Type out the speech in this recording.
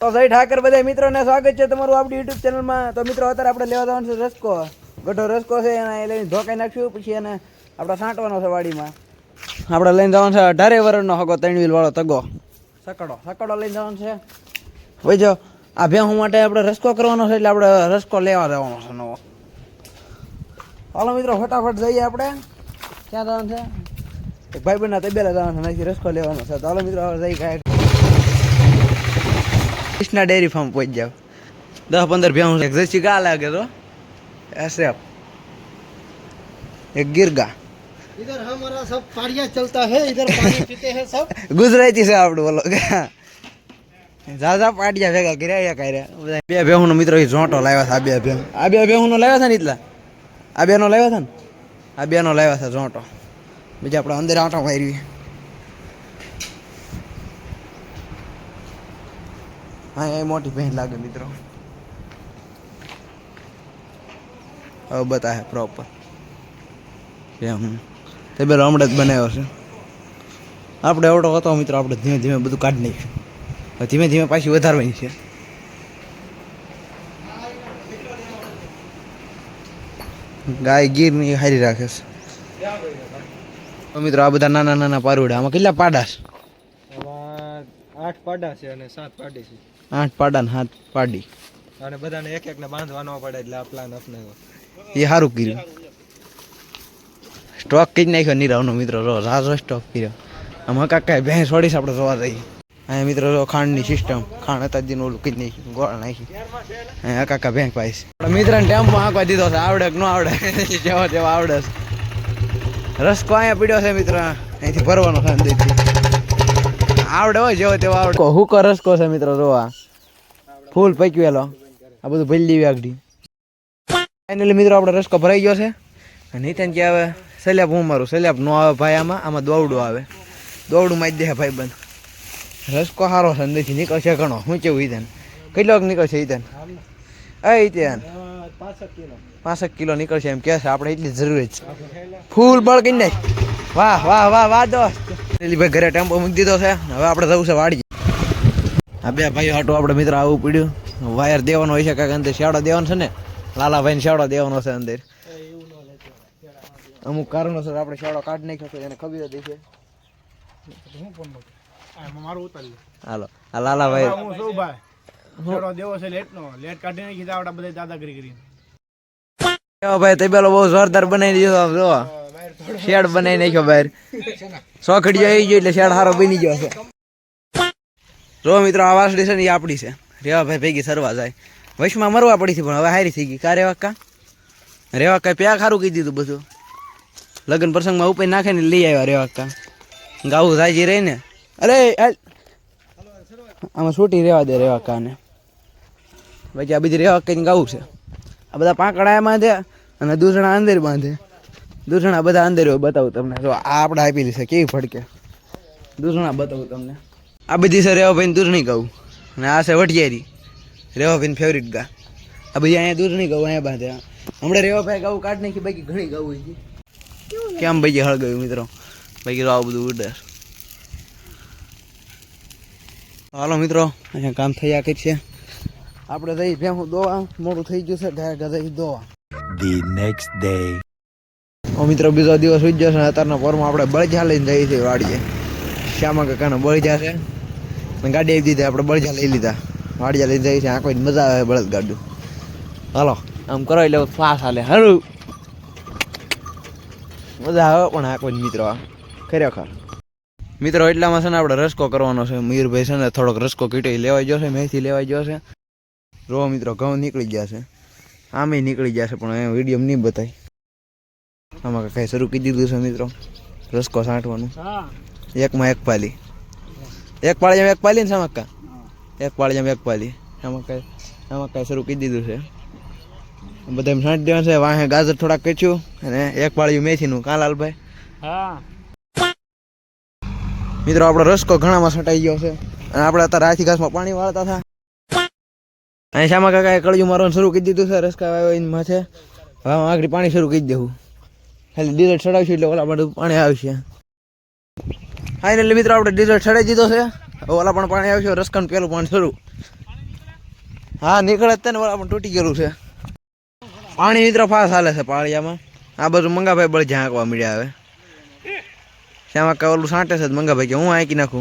તો જય ઠાકર બધા મિત્રોને સ્વાગત છે તમારું આપણી યુટ્યુબ ચેનલમાં. તો મિત્રો, અત્યારે આપણે લેવા જવાનું છે રસકો. ગઢો રસકો છે, એને એ લઈને ધોકાઈ નાખ્યું, પછી એને આપણે સાંટવાનો છે વાડીમાં. આપણે લઈને જવાનું છે અઢારે વરણનો હગો ત્રણ વ્હીલ વાળો તગો. સકડો સકડો લઈને જવાનું છે. ભાઈ જો, આ ભેહું માટે આપણે રસકો કરવાનો છે, એટલે આપણે રસકો લેવા જવાનો છે નવો. હાલો મિત્રો, ફટાફટ જઈએ આપણે. ક્યાં જવાનું છે? ભાઈ બહેનના તબેલા જવાનું છે નથી રસકો લેવાનો છે. તો હાલો મિત્રો જઈ કાંઈ. કૃષ્ણા ડેરી ફાર્મ પહોંચી જાવ દસ પંદર ભેંસ એક જર્સી ગા લાગે તો ऐसे आप एक गिर गा इधर हमारा सब पाड़िया चलता है इधर पानी पीते हैं सब ગુજરાતી છે આપણું બોલો ઝાઝા પાટિયા ભેગા કર્યા કર્યા બધા બે ભેહુનો મિત્રો એ ઝોંટો લાવ્યા હતા આ બે ભેહું આ બે ભેહુનો લાવ્યા હતા ને એટલા આ બેનો લાવ્યા હતા ને આ બેનો લાવ્યા હતા ઝોંટો બીજા આપણે અંદર આંટો મારી હા, એ મોટી ભેંસ લાગે મિત્રો. હવે બતા હે પ્રોપર એમ. તે બે હમણાં જ બનાવ્યો છે. આપણે એવડો હતો મિત્રો, આપણે ધીમે ધીમે બધું કાઢી નાખ્યું. ધીમે ધીમે પાછી વધારવાની છે. ગાય ગીરની હારી રાખે છે. મિત્રો, આ બધા નાના નાના પારુડા, આમાં કેટલા પાડા છે? આઠ પાડા છે અને સાત પાડી છે. આઠ પાડા ને સાત પાડી. અને બધાને એક એક ને બાંધવાનો પડે એટલે આ પ્લાન અપનાવ્યો. એ સારું કર્યું. સ્ટોક કરી નાખ્યો નીરવનો મિત્રો રો રાજો સ્ટોક કર્યો. આમાં કાકા ભેંસ છોડીશ આપણે જોવા જઈએ. અહીંયા મિત્રો જો ખાંડની સિસ્ટમ ખાંડ હતા દીનું ઓલું કીજ નહીં ગોળ નાખી અહીંયા કાકા ભેંસ પાઈશ મિત્રને ટેમ્પો હાંકવા દીધો છે આવડે કે ન આવડે? જેવો જેવો આવડે છે. રસકો અહીંયા પીડ્યો છે મિત્ર અહીંથી ભરવાનો છે અંદરથી. આવડે હોય જેવો તેવો આવડે. હુકો રસકો છે મિત્રો રોવા ફૂલ પૈકવેલો આ બધું ભરી લેવી આગળ. ફાઇનલી મિત્રો, આપણો રસ્કો ભરાઈ ગયો છે. અને નીતિન કે હવે સલ્યાપ હું મારું? સલ્યાપ નો આવે ભાઈ આમાં? આમાં દોવડું આવે. દોવડું માં જ દે ભાઈ બંધ. રસ્કો સારો છે, અંદરથી નીકળશે ઘણો. શું કેવું ઈતેન? કેટલોક નીકળશે ઈતેન? એ ઈતેન. પાસઠ કિલો નીકળશે એમ કહે છે. આપણે એટલી જરૂર જ. ફૂલ બળ કરી વાહ વાહ વાહ વાહ દોસ્ત. ભાઈ ઘરે ટેમ્પો મૂકી દીધો છે. હવે આપણે જવું છે વાડી આ બે ભાઈઓ હાટું આપણે મિત્ર આવવું પડ્યું. વાયર દેવાનો હોય છે કાંઈક અંદર શેડો દેવાનો છે ને? લાલાભાઈને શેડો દેવાનો છે અંદર. અમુક કારણોસર આપણે શેડો કાઢી નાખ્યો એને ખબર હતી છે હાલો. આ લાલાભાઈ હું શું ભાઈ. થોડો દેવો છે લેટ કાઢી નાખી તો આપડા બધા દાદાગીરી કરી ભાઈ તબેલો બહુ જોરદાર બનાવી દીધો આમ જો શેડ બનાવી નાખ્યો બહાર. સોખડીઓ આવી ગયો એટલે શેડ સારો બની ગયો છે. જો મિત્રો, આ વાસડી છે ને એ આપણી છે. રેવા ભાઈ ભેગી સરવા જાય. વૈશમાં મરવા પડી હતી પણ હવે હારી થઈ ગઈ. કા રેવા કા? રેવા કાંઈ પ્યા સારું કહી દીધું બધું. લગ્ન પ્રસંગમાં ઉપર નાખે ને લઈ આવ્યા રેવા કા. ગાવું જાય રહી ને અરે આમાં છૂટી રેવા દે રેવા કાને પછી આ બધી રેવા કઈ ગાવું છે. આ બધા પાંકડા એમાં દે અને દૂધણા અંદર બાંધે. દૂધણા બધા અંદર બતાવું તમને. જો, આ આપણે આપેલી છે, કેવી ફડકે. દૂધણા બતાવું તમને. આ બધી છે રેવાભાઈ દૂધણી કહું અને આ છે વટિયારી રેવાભાઈ ફેવરિટ ગા. આ બધી અહીંયા દૂધણી કહું અહીંયા બાંધે. હમણાં રેવાભાઈ ગાવું કાઢ નાખી, બાકી ઘણી ગાવું હોય કેમ ભાઈ હળ ગયું મિત્રો? બાકી તો આવું બધું ઉડે. હાલો મિત્રો, અહીંયા કામ થયા છે આપણે જઈ ભેહું દોવા, મોડું થઈ ગયું છે ડાયરેક્ટ જઈ દોવા. The next day. મિત્રો બીજો દિવસ ઉઈ જશે અત્યારના પોરમાં આપણે બળજા લઈને જઈએ છીએ વાડીએ. શ્યામા કાકાને બળજા છે. ગાડી આવી દીધી, આપણે બળજા લઈ લીધા. વાડિયા લઈને જઈએ છીએ આ કોઈ મજા આવે બળદ ગાડું હાલો, આમ કરો એટલે ફાસ હાલે. હારું. મજા આવે પણ આ કોઈ મિત્રો ખરેખર. મિત્રો, એટલામાં છે ને આપણે રસકો કરવાનો છે. મીરભાઈ છે ને થોડોક રસકો કીટો લેવાઈ ગયો છે, મેથી લેવાઈ ગયો છે. રો મિત્રો, ઘઉં નીકળી ગયા છે. આમે નીકળી ગયા છે, પણ એ વીડિયો નહીં બતાય. આમાં કાંઈ શરૂ કરી દીધું છે મિત્રો. રસકો સાંટવાનું. એકમાં એક પાલી. એક પાળી એક પાલી ને સામક્કા? એક પાળીમાં એક પાલી. આમાં કાંઈ આમાં કાંઈ શરૂ કરી દીધું છે. બધા એમ સાંટી દેવાનું છે. વાહે ગાજર થોડાક કચ્યું અને એક પાળિયું મેથીનું. કાં લાલભાઈ? હા મિત્રો, આપણો રસકો ઘણામાં છટાઈ ગયો છે. અને આપણે અત્યારે આથી ઘાસમાં પાણી વાળતા હતા. અહીં શામા કાકાએ કળિયું મારવાનું શરૂ કરી દીધું છે. રસકા વાવ્યો એની માથે. હવે આગળ પાણી શરૂ કરી દેવું. ખાલી ડીઝલ ચડાવશું એટલે ઓલા પણ પાણી આવશે. ફાઇનલી મિત્રો, આપણે ડીઝલ ચડાવી દીધો છે. ઓલા પણ પાણી આવશે, રસકન પેલું પાણી શરૂ. હા, નીકળે જ ને પણ તૂટી ગયેલું છે. પાણી મિત્રો ફાસ હાલે છે પાળિયામાં. આ બધું મંગાભાઈ બળ ઝાંકવા મળ્યા આવે શ્યામાં કે ઓલું સાંટે છે મંગાભાઈ કે હું આંકી નાખું?